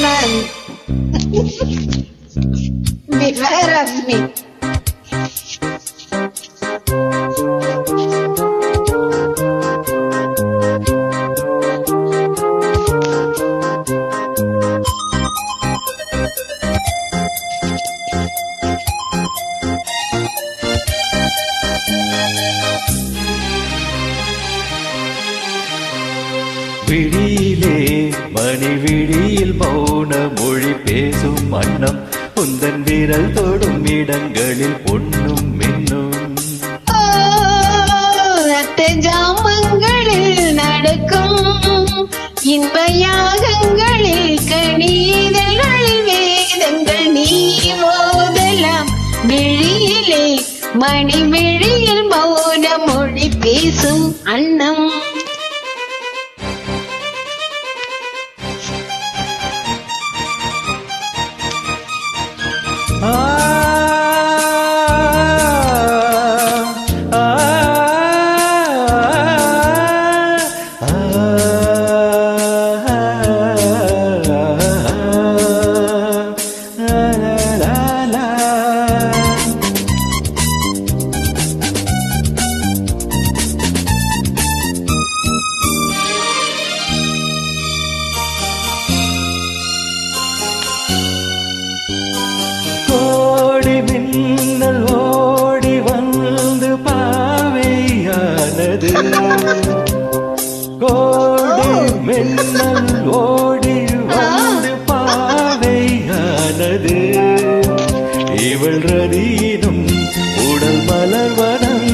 Be fair of me. விழியிலே மணி விழியில் மௌன மொழி பேசும் வண்ணம் உந்தன் விரல் தொடும் இடங்களில் பொன்னும் மின்னும் Ah. பாவையானது கோடி மின்னல் ஓடி வந்து பாவையானது இவள் ரதீனம் உடல் மலர்வனம்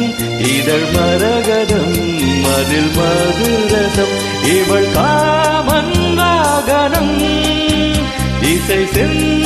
இதழ் மரகதம் அதில் மதுரதம் இவள் காமன் வாகனம் இசை சென்று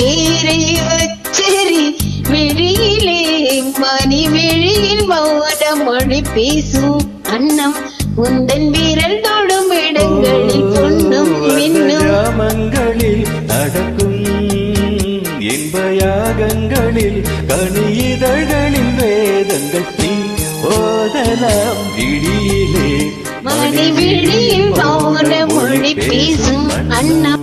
பேரை வச்சரி விழியிலே மணி விழியில் மௌன மொழி பேசும் அன்னம் உந்தன் விரல் தொடும் இடங்களில் மின்னும். கிராமங்களில் நடக்கும் இன்ப யாகங்களில் கனிதழ்களில் வேதங்கள் நீ ஓதலாம் விழியிலே. மணி விழியில் மௌன மொழி பேசும் அன்னம்